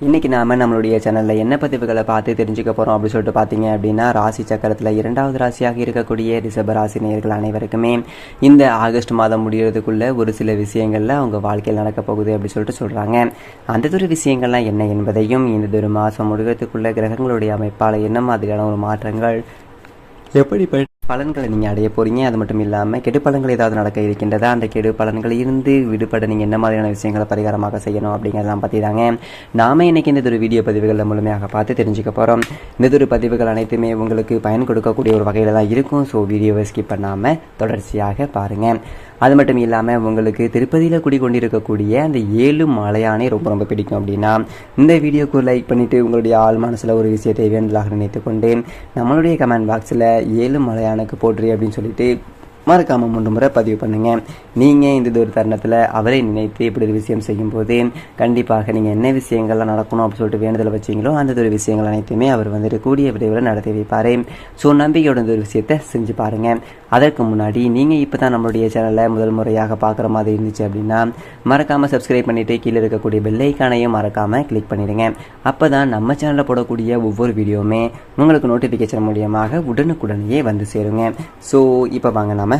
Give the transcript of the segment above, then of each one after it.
இன்றைக்கி நாம் நம்மளுடைய சேனலில் என்ன பதிவுகளை பார்த்து தெரிஞ்சுக்க போகிறோம் அப்படின்னு சொல்லிட்டு பார்த்தீங்க அப்படின்னா ராசி சக்கரத்தில் இரண்டாவது ராசியாக இருக்கக்கூடிய ரிஷப ராசி நேயர்கள் அனைவருக்குமே இந்த ஆகஸ்ட் மாதம் முடிகிறதுக்குள்ளே ஒரு சில விஷயங்களில் அவங்க வாழ்க்கையில் நடக்க போகுது அப்படின்னு சொல்லிட்டு சொல்கிறாங்க அந்த ஒரு விஷயங்கள்லாம் என்ன என்பதையும் இந்த ஒரு மாதம் முடிகிறதுக்குள்ளே கிரகங்களுடைய அமைப்பால் என்ன மாதிரியான ஒரு மாற்றங்கள் எப்படி பலன்களை நீங்கள் அடைய போகிறீங்க அது மட்டும் இல்லாமல் கெடு பலன்கள் ஏதாவது நடக்க இருக்கின்றதா? அந்த கெடு பலன்கள் இருந்து விடுபட நீங்கள் என்ன மாதிரியான விஷயங்களை பரிகாரமாக செய்யணும் அப்படிங்கிறதெல்லாம் பற்றி தாங்க நாம இன்றைக்கி இந்த ஒரு வீடியோ பதிவுகளில் முழுமையாக பார்த்து தெரிஞ்சுக்க போகிறோம் இந்த ஒரு பதிவுகள் அனைத்துமே உங்களுக்கு பயன் கொடுக்கக்கூடிய ஒரு வகையில் தான் இருக்கும். ஸோ வீடியோவை ஸ்கிப் பண்ணாமல் தொடர்ச்சியாக பாருங்கள் அது மட்டும் இல்லாமல் உங்களுக்கு திருப்பதியில் குடிக்கொண்டிருக்கக்கூடிய அந்த ஏழு மலையானே ரொம்ப ரொம்ப பிடிக்கும் அப்படின்னா இந்த வீடியோக்கு லைக் பண்ணிவிட்டு உங்களுடைய ஆள் மனசில் ஒரு விஷயத்தை வேண்டலாக நினைத்து கொண்டு நம்மளுடைய கமெண்ட் பாக்ஸில் ஏழு எனக்கு போட்டுரு அப்படின்னு சொல்லிட்டு மறக்காமல் மூன்று முறை பதிவு பண்ணுங்கள் நீங்கள் இந்த ஒரு தருணத்தில் அவரை நினைத்து இப்படி ஒரு விஷயம் செய்யும்போது கண்டிப்பாக நீங்கள் என்ன விஷயங்கள்லாம் நடக்கணும் அப்படின்னு சொல்லிட்டு வேண்டுதல் வச்சீங்களோ அந்த ஒரு விஷயங்கள் அனைத்துமே அவர் வந்துட்டு கூடிய விரைவில் நடத்தி வைப்பார். ஸோ நம்பிக்கையோட இந்த ஒரு விஷயத்தை செஞ்சு பாருங்கள் அதற்கு முன்னாடி நீங்கள் இப்போ தான் நம்மளுடைய சேனலை முதல் முறையாக பார்க்குற மாதிரி இருந்துச்சு அப்படின்னா மறக்காமல் சப்ஸ்கிரைப் பண்ணிவிட்டு கீழே இருக்கக்கூடிய பெல்லைக்கானையும் மறக்காமல் கிளிக் பண்ணிடுங்க. அப்போ தான் நம்ம சேனலில் போடக்கூடிய ஒவ்வொரு வீடியோவுமே உங்களுக்கு நோட்டிஃபிகேஷன் மூலியமாக உடனுக்குடனேயே வந்து சேருங்க. ஸோ இப்போ வாங்க நாம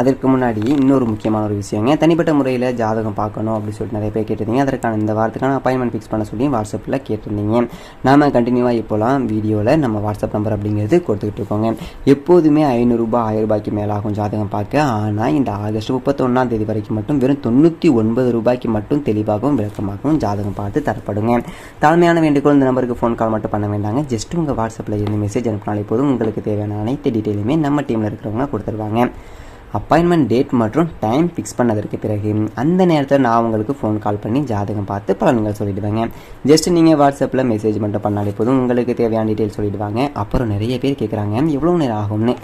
அதற்கு முன்னாடி இன்னொரு முக்கியமான ஒரு விஷயங்க. தனிப்பட்ட முறையில் ஜாதகம் பார்க்கணும் அப்படின்னு சொல்லிட்டு நிறைய பேர் கேட்டிருந்தீங்க. அதற்கான இந்த வாரத்துக்கான அப்பாயின்மெண்ட் ஃபிக்ஸ் பண்ண சொல்லி வாட்ஸ்அப்பில் கேட்டிருந்தீங்க. நாம் கண்டினியூவாக இப்போலாம் வீடியோவில் நம்ம வாட்ஸ்அப் நம்பர் அப்படிங்கிறது கொடுத்துக்கிட்டு இருக்கோங்க. எப்போதுமே ஐநூறுரூபா ஆயிரம் ரூபாய்க்கு மேலாகும் ஜாதகம் பார்க்க. ஆனால் இந்த ஆகஸ்ட் முப்பத்தொன்னாம் தேதி வரைக்கும் மட்டும் வெறும் தொண்ணூற்றி ஒன்பது ரூபாய்க்கு மட்டும் தெளிவாகவும் விளக்கமாகவும் ஜாதகம் பார்த்து தரப்படுங்க. தாழ்மையான வேண்டுகோள் இந்த நம்பருக்கு ஃபோன் கால் மட்டும் பண்ண வேண்டாங்க. ஜஸ்ட் உங்கள் வாட்ஸ்அப்பில் இருந்து மெசேஜ் அனுப்பினாலே போதும். உங்களுக்கு தேவையான அனைத்து டீட்டெயிலுமே நம்ம டீமில் இருக்கிறவங்க கொடுத்துருவாங்க. அப்பாயின்மெண்ட் டேட் மற்றும் டைம் ஃபிக்ஸ் பண்ணதற்கு பிறகு அந்த நேரத்தில் நான் உங்களுக்கு ஃபோன் கால் பண்ணி ஜாதகம் பார்த்து பலன்கள் சொல்லிடுவேங்க. ஜஸ்ட் நீங்கள் வாட்ஸ்அப்பில் மெசேஜ் மட்டும் பண்ணாலே போதும். உங்களுக்கு தேவையான டீட்டெயில் சொல்லிடுவாங்க. அப்புறம் நிறைய பேர் கேட்குறாங்க எவ்வளோ நேரம் ஆகும்னு.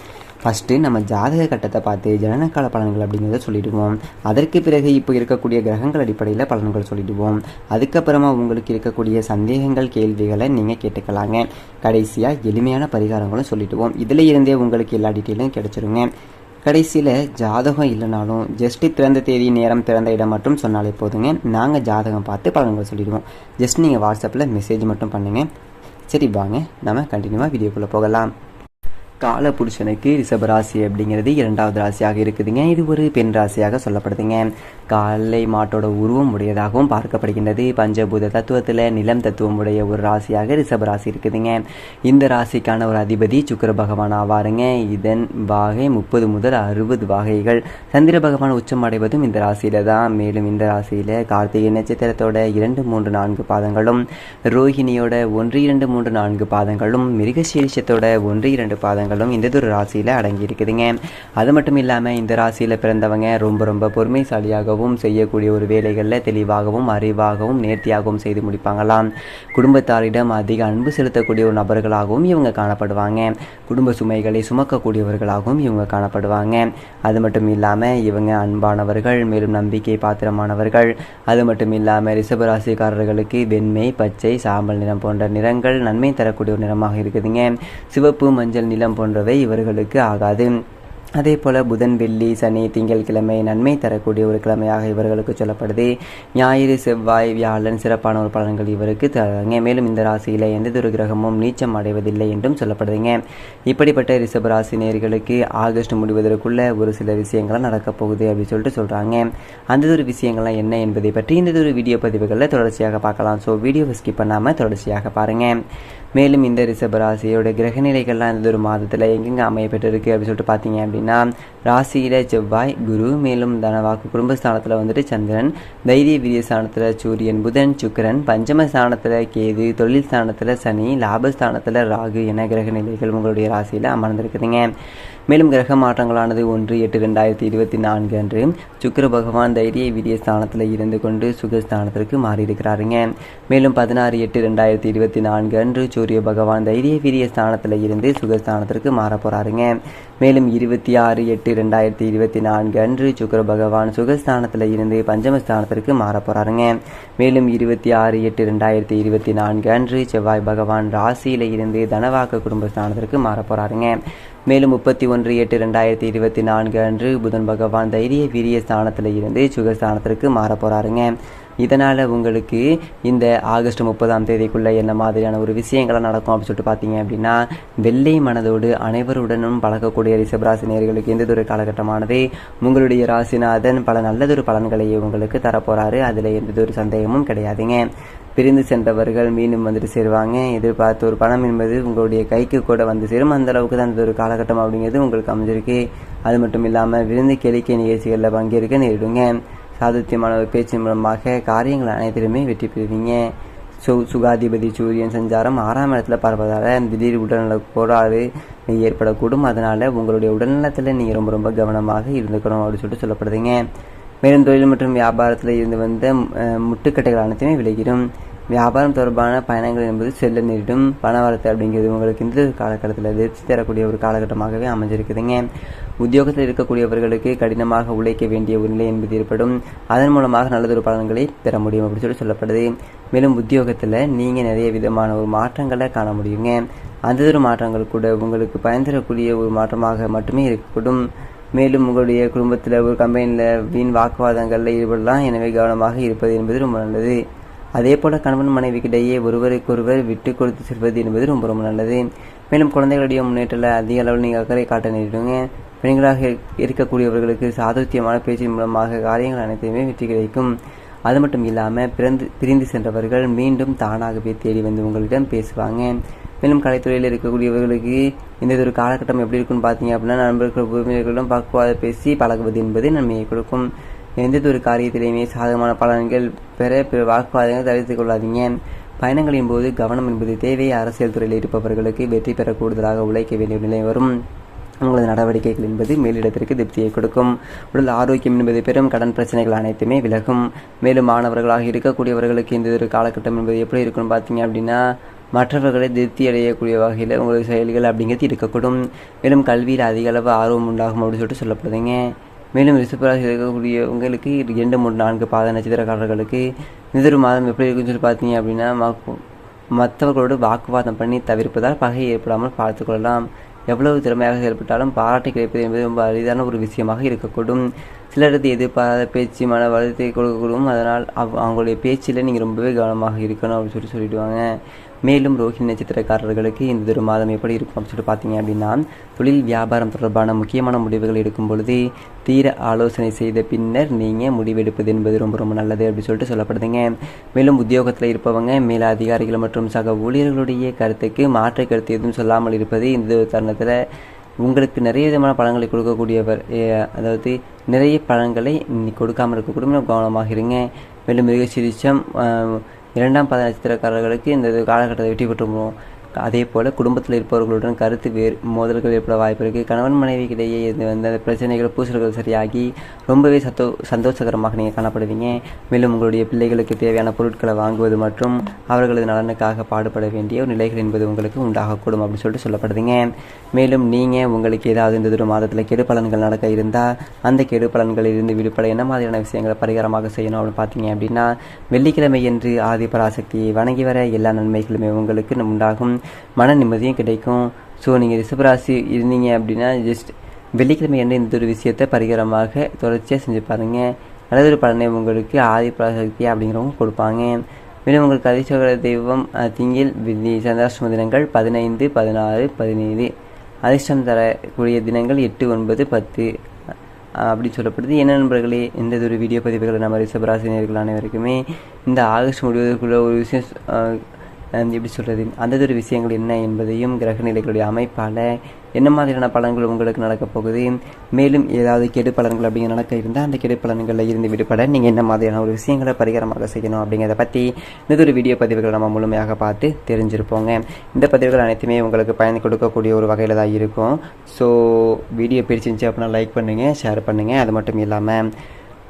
ஃபஸ்ட்டு நம்ம ஜாதக கட்டத்தை பார்த்து ஜனனக்கால பலன்கள் அப்படிங்கிறத சொல்லிடுவோம். அதற்கு பிறகு இப்போ இருக்கக்கூடிய கிரகங்கள் அடிப்படையில் பலன்கள் சொல்லிடுவோம். அதுக்கப்புறமா உங்களுக்கு இருக்கக்கூடிய சந்தேகங்கள் கேள்விகளை நீங்கள் கேட்டுக்கலாங்க. கடைசியாக எளிமையான பரிகாரங்களும் சொல்லிடுவோம். இதில் இருந்தே உங்களுக்கு எல்லா டீட்டெயிலும் கிடைச்சிருங்க. கடைசியில் ஜாதகம் இல்லைனாலும் ஜஸ்ட்டு பிறந்த தேதி நேரம் பிறந்த இடம் மட்டும் சொன்னாலே போதுங்க. நாங்கள் ஜாதகம் பார்த்து பலன்கள் சொல்லிடுவோம். ஜஸ்ட் நீங்கள் வாட்ஸ்அப்பில் மெசேஜ் மட்டும் பண்ணுங்கள் சரி வாங்க. நம்ம கண்டினியூவாக வீடியோக்குள்ளே போகலாம். கால புருஷனுக்கு ரிஷபராசி அப்படிங்கிறது இரண்டாவது ராசியாக இருக்குதுங்க. இது ஒரு பெண் ராசியாக சொல்லப்படுதுங்க. காலை மாட்டோட உருவம் உடையதாகவும் பார்க்கப்படுகின்றது. பஞ்சபூத தத்துவத்தில் நிலம் தத்துவம் உடைய ஒரு ராசியாக ரிஷபராசி இருக்குதுங்க. இந்த ராசிக்கான ஒரு அதிபதி சுக்கர பகவான் ஆவாருங்க. இதன் வாகை முப்பது முதல் அறுபது வகைகள். சந்திர பகவான் உச்சம் அடைவதும் இந்த ராசியில தான். மேலும் இந்த ராசியில கார்த்திகை நட்சத்திரத்தோட இரண்டு மூன்று நான்கு பாதங்களும் ரோஹிணியோட ஒன்று இரண்டு மூன்று நான்கு பாதங்களும் மிருகசீரிஷத்தோட ஒன்று இரண்டு பாதங்களும் இந்த ஒரு ராசியில அடங்கி இருக்குதுங்க. அது மட்டும் இல்லாம இந்த ராசியில பிறந்தவங்க ரொம்ப ரொம்ப பொறுமைசாலியாகவும் செய்யக்கூடிய ஒரு வேலைகளில் தெளிவாகவும் அறிவாகவும் நேர்த்தியாகவும் செய்து முடிப்பாங்களாம். குடும்பத்தாரிடம் அதிக அன்பு செலுத்தக்கூடிய ஒரு நபர்களாகவும் இவங்க காணப்படுவாங்க. குடும்ப சுமைகளை சுமக்கக்கூடியவர்களாகவும் இவங்க காணப்படுவாங்க. அது மட்டும் இல்லாமல் இவங்க அன்பானவர்கள் மேலும் நம்பிக்கை பாத்திரமானவர்கள். அது மட்டும் இல்லாமல் ரிஷபராசிக்காரர்களுக்கு வெண்மை பச்சை சாம்பல் நிறம் போன்ற நிறங்கள் நன்மை தரக்கூடிய ஒரு நிறமாக இருக்குதுங்க. சிவப்பு மஞ்சள் நிலம் போன்றவை இவர்களுக்கு ஆகாது. அதே போல் புதன் வெள்ளி சனி திங்கட்கிழமை நன்மை தரக்கூடிய ஒரு கிழமையாக இவர்களுக்கு சொல்லப்படுது. ஞாயிறு செவ்வாய் வியாழன் சிறப்பான ஒரு பலன்கள் இவருக்கு தராங்க மேலும் இந்த ராசியில் எந்ததொரு கிரகமும் நீச்சம் அடைவதில்லை என்றும் சொல்லப்படுதுங்க. இப்படிப்பட்ட ரிஷப ராசி நேர்களுக்கு ஆகஸ்ட் முடிவதற்குள்ள ஒரு சில விஷயங்கள்லாம் நடக்கப் போகுது அப்படின்னு சொல்லிட்டு சொல்கிறாங்க அந்ததொரு விஷயங்கள்லாம் என்ன என்பதை பற்றி இந்ததொரு வீடியோ பதிவுகளில் தொடர்ச்சியாக பார்க்கலாம். ஸோ வீடியோவை ஸ்கிப் பண்ணாமல் தொடர்ச்சியாக பாருங்கள் மேலும் இந்த ரிஷபராசியோட கிரகநிலைகள்லாம் இந்த ஒரு மாதத்தில் எங்கெங்கே அமையப்பட்டிருக்கு அப்படின்னு சொல்லிட்டு பார்த்தீங்க அப்படின்னா ராசியில் செவ்வாய் குரு மேலும் தனவாக்கு குடும்பஸ்தானத்தில் வந்துட்டு சந்திரன் தைரிய வீரிய ஸ்தானத்தில் சூரியன் புதன் சுக்கரன் பஞ்சம ஸ்தானத்தில் கேது தொழில் ஸ்தானத்தில் சனி லாபஸ்தானத்தில் ராகு என கிரகநிலைகள் உங்களுடைய ராசியில் அமர்ந்திருக்குதுங்க. மேலும் கிரக மாற்றங்களானது ஒன்று எட்டு ரெண்டாயிரத்தி இருபத்தி நான்கு அன்று சுக்கர பகவான் தைரிய வீரிய ஸ்தானத்தில் இருந்து கொண்டு சுகஸ்தானத்திற்கு மாறியிருக்கிறாருங்க. மேலும் பதினாறு எட்டு ரெண்டாயிரத்தி இருபத்தி நான்கு அன்று சூரிய பகவான் தைரிய வீரிய ஸ்தானத்தில் இருந்து சுகஸ்தானத்திற்கு மாற போகிறாருங்க மேலும் இருபத்தி ஆறு எட்டு ரெண்டாயிரத்தி இருபத்தி நான்கு அன்று சுக்கர பகவான் சுகஸ்தானத்தில் இருந்து பஞ்சமஸ்தானத்திற்கு மாற போகிறாருங்க மேலும் இருபத்தி ஆறு எட்டு ரெண்டாயிரத்தி இருபத்தி நான்கு அன்று செவ்வாய் பகவான் ராசியில் இருந்து தனவாக்க குடும்பஸ்தானத்திற்கு மாற போகிறாருங்க மேலும் முப்பத்தி ஒன்று எட்டு ரெண்டாயிரத்தி இருபத்தி நான்கு அன்று புதன் பகவான் தைரிய வீரிய ஸ்தானத்தில் இருந்து சுகஸ்தானத்திற்கு மாற போகிறாருங்க இதனால் உங்களுக்கு இந்த ஆகஸ்ட் முப்பதாம் தேதிக்குள்ளே என்ன மாதிரியான ஒரு விஷயங்கள்லாம் நடக்கும் அப்படின்னு சொல்லிட்டு பார்த்தீங்க அப்படின்னா வெள்ளை மனதோடு அனைவருடனும் பழகக்கூடிய ரிஷபராசி நேர்களுக்கு எந்ததொரு காலகட்டமானது உங்களுடைய ராசிநாதன் பல நல்லதொரு பலன்களை உங்களுக்கு தரப்போகிறாரு அதில் எந்ததொரு சந்தேகமும் கிடையாதுங்க. பிரிந்து சென்றவர்கள் மீண்டும் வந்துட்டு சேருவாங்க. எதிர்பார்த்த ஒரு பணம் என்பது உங்களுடைய கைக்கு கூட வந்து சேரும். அந்த அளவுக்கு தான் இந்த ஒரு காலகட்டம் அப்படிங்கிறது உங்களுக்கு அமைஞ்சிருக்கு. அது மட்டும் இல்லாமல் விருந்து கேளிக்கை நிகழ்ச்சிகளில் பங்கேற்க நேரிடுங்க. சாதுத்தியமான ஒரு பேச்சின் மூலமாக காரியங்கள் அனைத்திலுமே வெற்றி பெறுவீங்க. சு சுகாதிபதி சூரியன் சஞ்சாரம் ஆறாம் இடத்துல பார்ப்பதால் திடீர் உடல்நல கோளாறு ஏற்படக்கூடும். அதனால் உங்களுடைய உடல்நலத்தில் நீங்கள் ரொம்ப ரொம்ப கவனமாக இருந்துக்கணும் அப்படின்னு சொல்லிட்டு சொல்லப்படுதுங்க. மேலும் தொழில் மற்றும் வியாபாரத்தில் இருந்து வந்த முட்டுக்கட்டைகள் அனைத்துமே விளைகிறோம் வியாபாரம் தொடர்பான பயணங்கள் என்பது செல்ல நேரிடும். பணவரத்து அப்படிங்கிறது உங்களுக்கு இந்த காலகட்டத்தில் திருப்தி தரக்கூடிய ஒரு காலகட்டமாகவே அமைஞ்சிருக்குதுங்க. உத்தியோகத்தில் இருக்கக்கூடியவர்களுக்கு கடினமாக உழைக்க வேண்டிய ஒரு நிலை என்பது ஏற்படும். அதன் மூலமாக நல்லதொரு பலன்களை பெற முடியும் அப்படின்னு சொல்லி சொல்லப்படுது. மேலும் உத்தியோகத்தில் நீங்கள் நிறைய விதமான ஒரு மாற்றங்களை காண முடியுங்க. அந்த ஒரு மாற்றங்கள் கூட உங்களுக்கு பயன் தரக்கூடிய ஒரு மாற்றமாக மட்டுமே இருக்கக்கூடும். மேலும் உங்களுடைய குடும்பத்தில் ஒரு கம்பெனியில் வீண் வாக்குவாதங்களில் ஈடுபடலாம். எனவே கவனமாக இருப்பது என்பது ரொம்ப நல்லது. அதே போல் கணவன் மனைவிக்கிடையே ஒருவருக்கொருவர் விட்டு கொடுத்து செல்வது என்பது ரொம்ப ரொம்ப நல்லது. மேலும் குழந்தைகளுடைய முன்னேற்றத்தில் அதிக அளவில் நீங்கள் அக்கறை காட்ட நேரிடுங்க. பெண்களாக இருக்கக்கூடியவர்களுக்கு சாதுத்தியமான பேச்சின் மூலமாக காரியங்கள் அனைத்தையுமே வெற்றி கிடைக்கும். அது மட்டும் இல்லாமல் பிறந்து பிரிந்து சென்றவர்கள் மீண்டும் தானாகவே தேடி வந்து உங்களிடம் பேசுவாங்க. மேலும் கலைத்துறையில் இருக்கக்கூடியவர்களுக்கு இந்த ஒரு காலகட்டம் எப்படி இருக்குன்னு பார்த்தீங்க அப்படின்னா நண்பர்கள் உறவினர்களிடம் பக்குவாத பேசி பழகுவது என்பது நன்மையை கொடுக்கும். எந்த ஒரு காரியத்திலையுமே சாதகமான பலன்கள் பெற பிற வாக்குவாதங்கள் தவிர்த்துக் கொள்ளாதீங்க. பயணங்களின் போது கவனம் என்பது தேவை அரசியல் துறையில் இருப்பவர்களுக்கு வெற்றி பெற கூடுதலாக உழைக்க வேண்டிய நிலை வரும். உங்களது நடவடிக்கைகள் என்பது மேலிடத்திற்கு திருப்தியை கொடுக்கும். உடல் ஆரோக்கியம் என்பது பெரும் கடன் பிரச்சனைகள் அனைத்துமே விலகும். மேலும் மாணவர்களாக இருக்கக்கூடியவர்களுக்கு இந்த ஒரு காலகட்டம் என்பது எப்படி இருக்குன்னு பார்த்தீங்க அப்படின்னா மற்றவர்களை திருப்தி அடையக்கூடிய வகையில் உங்களது செயல்கள் அப்படிங்கிறது இருக்கக்கூடும். மேலும் கல்வியில் அதிக அளவு ஆர்வம் உண்டாகும் அப்படின்னு சொல்லிட்டு சொல்லப்படுதுங்க. மேலும் ரிஷபராசி இருக்கக்கூடிய உங்களுக்கு இரண்டு மூன்று நான்கு பாத நட்சத்திரக்காரர்களுக்கு இந்த ஒரு மாதம் எப்படி இருக்குன்னு சொல்லி பார்த்தீங்க அப்படின்னா ம- மற்றவர்களோடு வாக்குவாதம் பண்ணி தவிர்ப்பதால் பகை ஏற்படாமல் பார்த்துக்கொள்ளலாம் எவ்வளவு திறமையாக செயல்பட்டாலும் பாராட்டு கிடைப்பது என்பது ரொம்ப அரிதான ஒரு விஷயமாக இருக்கக்கூடும். சிலரது எதிர்பாராத பேச்சு மன வளத்தை கொடுக்கக்கூடும். அதனால் அவ் அவங்களுடைய பேச்சில் நீங்கள் ரொம்பவே கவனமாக இருக்கணும் அப்படின்னு சொல்லி சொல்லிடுவாங்க. மேலும் ரோஹிணி நட்சத்திரக்காரர்களுக்கு இந்த ஒரு மாதம் எப்படி இருக்கும் அப்படின்னு சொல்லிட்டு பார்த்தீங்க அப்படின்னா தொழில் வியாபாரம் தொடர்பான முக்கியமான முடிவுகள் எடுக்கும் பொழுது தீர ஆலோசனை செய்த பின்னர் நீங்கள் முடிவெடுப்பது என்பது ரொம்ப ரொம்ப நல்லது அப்படின்னு சொல்லிட்டு சொல்லப்படுதுங்க. மேலும் உத்தியோகத்தில் இருப்பவங்க மேல அதிகாரிகள் மற்றும் சக ஊழியர்களுடைய கருத்துக்கு மாற்று கருத்து எதுவும் சொல்லாமல் இருப்பது இந்த ஒரு தருணத்தில் உங்களுக்கு நிறைய விதமான பழங்களை கொடுக்கக்கூடியவர் அதாவது நிறைய பழங்களை கொடுக்காமல் இருக்கக்கூடிய கவனமாக இருங்க. மேலும் மிருகசிரிச்சம் இரண்டாம் பாத நட்சத்திரக்காரர்களுக்கு இந்த காலகட்டத்தை வெற்றி பெற்றுவோம் அதே போல் குடும்பத்தில் இருப்பவர்களுடன் கருத்து வேறு மோதல்கள் ஏற்பட வாய்ப்பு இருக்குது கணவன் மனைவிக்கிடையே இது வந்து அந்த பிரச்சனைகள் பூசல்கள் சரியாகி ரொம்பவே சத்தோ சந்தோஷகரமாக நீங்கள் காணப்படுவீங்க. மேலும் உங்களுடைய பிள்ளைகளுக்கு தேவையான பொருட்களை வாங்குவது மற்றும் அவர்களது நலனுக்காக பாடுபட வேண்டிய ஒரு நிலைகள் என்பது உங்களுக்கு உண்டாகக்கூடும் அப்படின்னு சொல்லிட்டு சொல்லப்படுதுங்க. மேலும் நீங்கள் உங்களுக்கு ஏதாவது இந்த ஒரு மாதத்தில் கெடு பலன்கள் நடக்க இருந்தால் அந்த கெடு பலன்களில் இருந்து விடுபட என்ன மாதிரியான விஷயங்களை பரிகாரமாக செய்யணும் அப்படின்னு பார்த்தீங்க அப்படின்னா வெள்ளிக்கிழமை என்று ஆதி பராசக்தியை வணங்கி வர எல்லா நன்மைகளுமே உங்களுக்கு உண்டாகும். மன நிம்மதியும் கிடைக்கும். ஸோ நீங்கள் ரிஷபராசி இருந்தீங்க அப்படின்னா ஜஸ்ட் வெள்ளிக்கிழமை என்ற இந்த ஒரு விஷயத்தை பரிகாரமாக தொடர்ச்சியாக செஞ்சு பாருங்கள் நல்லதொரு பலனை உங்களுக்கு ஆதி பராசக்தி அப்படிங்கிறவங்க கொடுப்பாங்க. மேலும் உங்களுக்கு அதிர்ஷ்டகர தெய்வம் திங்கில் விதி சந்திராஷ்டம தினங்கள் பதினைந்து பதினாறு பதினேழு. அதிர்ஷ்டம் தரக்கூடிய தினங்கள் எட்டு ஒன்பது பத்து. அப்படி சொல்லப்படுது. என்ன நண்பர்களே எந்த ஒரு வீடியோ பதிவுகளை நம்ம ரிஷபராசினியர்கள் அனைவருக்குமே இந்த ஆகஸ்ட் முடிவதற்குள்ள ஒரு விஷயம் எப்படி சொல்கிறது அந்ததொரு விஷயங்கள் என்ன என்பதையும் கிரக நிலைகளுடைய அமைப்பால் என்ன மாதிரியான பலன்கள் உங்களுக்கு நடக்கப் போகுது? மேலும் ஏதாவது கெடு பலன்கள் அப்படிங்கிற நடக்க இருந்தால் அந்த கெடு பலன்களில் இருந்து விடுபட நீங்கள் என்ன மாதிரியான ஒரு விஷயங்களை பரிகாரமாக செய்யணும் அப்படிங்கிறத பற்றி இந்த ஒரு வீடியோ பதிவுகளை நம்ம முழுமையாக பார்த்து தெரிஞ்சிருப்போங்க. இந்த பதிவுகள் அனைத்துமே உங்களுக்கு பயன் கொடுக்கக்கூடிய ஒரு வகையில் தான் இருக்கும். ஸோ வீடியோ பிடிச்சிருந்துச்சு அப்படின்னா லைக் பண்ணுங்கள் ஷேர் பண்ணுங்கள் அது மட்டும் இல்லாமல்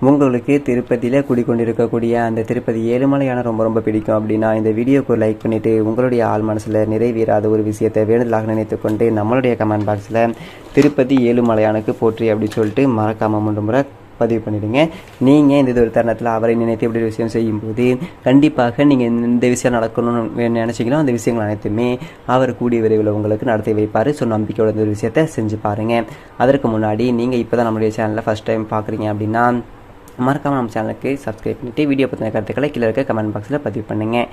உங்களுக்கு திருப்பதியில் குடிக்கொண்டிருக்கக்கூடிய அந்த திருப்பதி ஏழுமலையான ரொம்ப ரொம்ப பிடிக்கும் அப்படின்னா இந்த வீடியோக்கு லைக் பண்ணிவிட்டு உங்களுடைய ஆள் மனசில் நிறைவேறாத ஒரு விஷயத்தை வேண்டுதலாக நினைத்துக்கொண்டு நம்மளுடைய கமெண்ட் பாக்ஸில் திருப்பதி ஏழுமலையானுக்கு போற்றி அப்படின்னு சொல்லிட்டு மறக்காமல் மூன்று முறை பதிவு பண்ணிடுங்க. நீங்கள் இந்த ஒரு தருணத்தில் அவரை நினைத்து இப்படி ஒரு விஷயம் செய்யும்போது கண்டிப்பாக நீங்கள் இந்த விஷயம் நடக்கணும்னு நினச்சிங்களோ அந்த விஷயங்கள் அனைத்துமே அவர் கூடிய விரைவில் உங்களுக்கு நடத்தி வைப்பார். ஸோ நம்பிக்கையோட இந்த ஒரு விஷயத்தை செஞ்சு பாருங்கள் அதற்கு முன்னாடி நீங்கள் இப்போ தான் நம்மளுடைய சேனலில் ஃபஸ்ட் டைம் பார்க்குறீங்க அப்படின்னா மறக்காமல் நம்ம சேனலுக்கு சப்ஸ்கிரைப் பண்ணிட்டு வீடியோ பற்றின கருத்துக்களை கீழே இருக்க கமெண்ட் பாக்ஸில் பதிவு பண்ணுங்கள்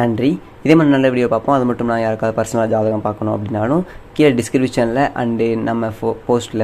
நன்றி. இதே மாதிரி நல்ல வீடியோ பார்ப்போம். அது மட்டும் நான் யாருக்காவது பர்சனலாக ஜாதகம் பார்க்கணும் அப்படின்னாலும் கீழே டிஸ்கிரிப்ஷனில் அண்டு நம்ம ஃபோ போஸ்ட்டில்